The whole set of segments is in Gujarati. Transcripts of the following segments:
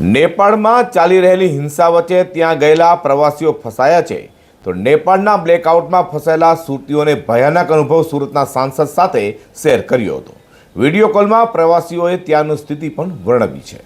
નેપાળમાં ચાલી રહેલી હિંસા વચ્ચે ત્યાં ગયેલા પ્રવાસીઓ ફસાયા છે. તો નેપાળના બ્લેકઆઉટમાં ફસાયેલા સુરતીઓને ભયાનક અનુભવ સુરતના સાંસદ સાથે શેર કર્યો હતો. વીડિયો કોલમાં પ્રવાસીઓએ ત્યાંની સ્થિતિ પણ વર્ણવી છે.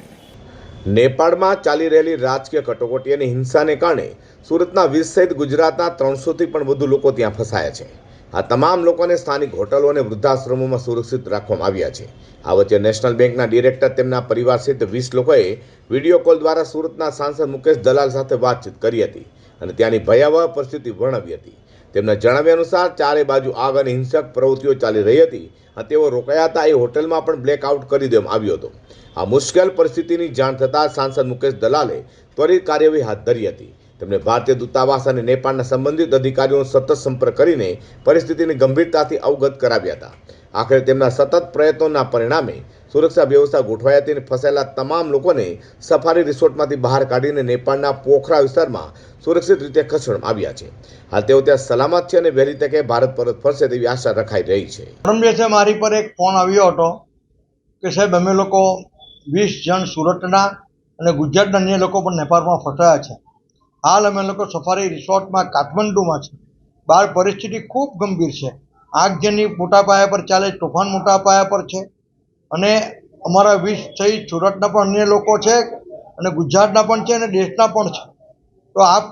નેપાળમાં ચાલી રહેલી રાજકીય કટોકટી અને હિંસાને કારણે સુરતના વીસ સહિત ગુજરાતના ત્રણસોથી પણ વધુ લોકો ત્યાં ફસાયા છે. આ તમામ લોકોને સ્થાનિક હોટલો અને વૃદ્ધાશ્રમોમાં સુરક્ષિત રાખવામાં આવ્યા છે. આ વચ્ચે નેશનલ બેંકના ડિરેક્ટર તેમના પરિવાર સહિત વીસ લોકોએ વીડિયો કોલ દ્વારા સુરતના સાંસદ મુકેશ દલાલ સાથે વાતચીત કરી હતી અને ત્યાંની ભયાવહ પરિસ્થિતિ વર્ણવી હતી. તેમના જણાવ્યા અનુસાર, ચારે બાજુ આગ અને હિંસક પ્રવૃત્તિઓ ચાલી રહી હતી અને તેઓ રોકાયા હતા. એ હોટલમાં પણ બ્લેકઆઉટ કરી દેવામાં આવ્યો હતો. આ મુશ્કેલ પરિસ્થિતિની જાણ થતાં સાંસદ મુકેશ દલાલે ત્વરિત કાર્યવાહી હાથ ધરી હતી. તેમણે ભારતીય દૂતાવાસ અને નેપાળના સંબંધિત અધિકારીઓનો સતત સંપર્ક કરીને પરિસ્થિતિની ગંભીરતાથી અવગત કરાવ્યા હતા. આખરે તેમના સતત પ્રયત્નોના પરિણામે સુરક્ષા વ્યવસ્થા ગોઠવાઈ હતી અને ફસાયેલા તમામ લોકોને સફારી રિસોર્ટમાંથી બહાર કાઢીને નેપાળના પોખરા વિસ્તારમાં સુરક્ષિત રીતે ખસેડવામાં આવ્યા છે. હાલ તેઓ ત્યાં સલામત છે અને વહેલી તકે ભારત પરત ફરશે તેવી આશા રખાઈ રહી છે. દિવસે મારી પર એક ફોન આવ્યો હતો કે સાહેબ, અમે લોકો વીસ જણ સુરતના અને ગુજરાતના અન્ય લોકો પણ નેપાળમાં ફસાયા છે. હાલ અમે લોકો સફારી રિસોર્ટમાં કાઠમંડુમાં છે. બહાર પરિસ્થિતિ ખૂબ ગંભીર છે. આગ જેની મોટા પાયા પર ચાલે, તોફાન મોટા પાયા પર છે. અને અમારા વીસ સહિત સુરતના પણ અન્ય લોકો છે અને ગુજરાતના પણ છે અને દેશના પણ છે. તો આપ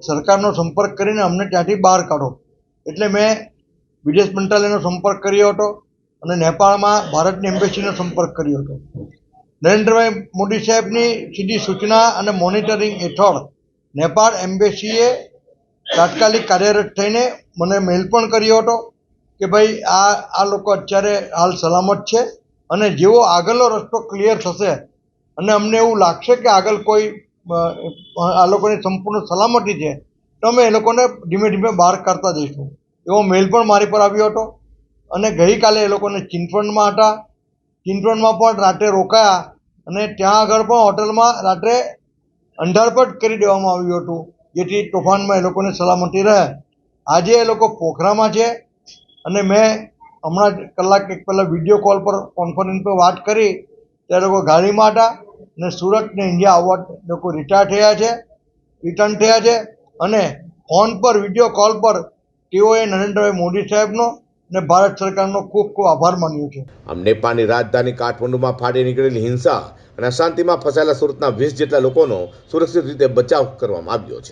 સરકારનો સંપર્ક કરીને અમને ત્યાંથી બહાર કાઢો. એટલે મેં વિદેશ મંત્રાલયનો સંપર્ક કર્યો હતો અને નેપાળમાં ભારતની એમ્બેસીનો સંપર્ક કર્યો હતો. નરેન્દ્રભાઈ મોદી સાહેબની સીધી સૂચના અને મોનિટરિંગ હેઠળ નેપાળ એમ્બેસીએ તાત્કાલિક કાર્યરત થઈને મને મેલ પણ કર્યો હતો કે ભાઈ આ આ લોકો અત્યારે હાલ સલામત છે અને જેવો આગળનો રસ્તો ક્લિયર થશે અને અમને એવું લાગશે કે આગળ કોઈ આ લોકોની સંપૂર્ણ સલામતી છે, તો અમે એ લોકોને ધીમે ધીમે બહાર કાઢતા જઈશું. એવો મેલ પણ મારી પર આવ્યો હતો અને ગઈકાલે એ લોકોને ચિંતવણમાં હતા ચિંતવનમાં પણ રાત્રે રોકાયા અને ત્યાં આગળ પણ હોટલમાં રાત્રે અંધારપટ કરી દેવામાં આવ્યું હતું, જેથી તોફાનમાં એ લોકોને સલામતી રહે. આજે એ લોકો પોખરામાં છે અને મેં હમણાં જ કલાક એક પહેલાં વીડિયો કોલ પર કોન્ફરન્સ પર વાત કરી ત્યારે લોકો ગાડીમાં હતા અને સુરત ને ઇન્ડિયા આવવા લોકો રિટાયર થયા છે રિટર્ન થયા છે અને ફોન પર, વીડિયો કોલ પર તેઓએ નરેન્દ્રભાઈ મોદી સાહેબનો અને ભારત સરકારનો ખૂબ ખૂબ આભાર માન્યો છે. નેપાળની રાજધાની કાઠમંડુમાં ફાટી નીકળેલી હિંસા અને અશાંતિમાં ફસાયેલા સુરતના વીસ જેટલા લોકોનો સુરક્ષિત રીતે બચાવ કરવામાં આવ્યો છે.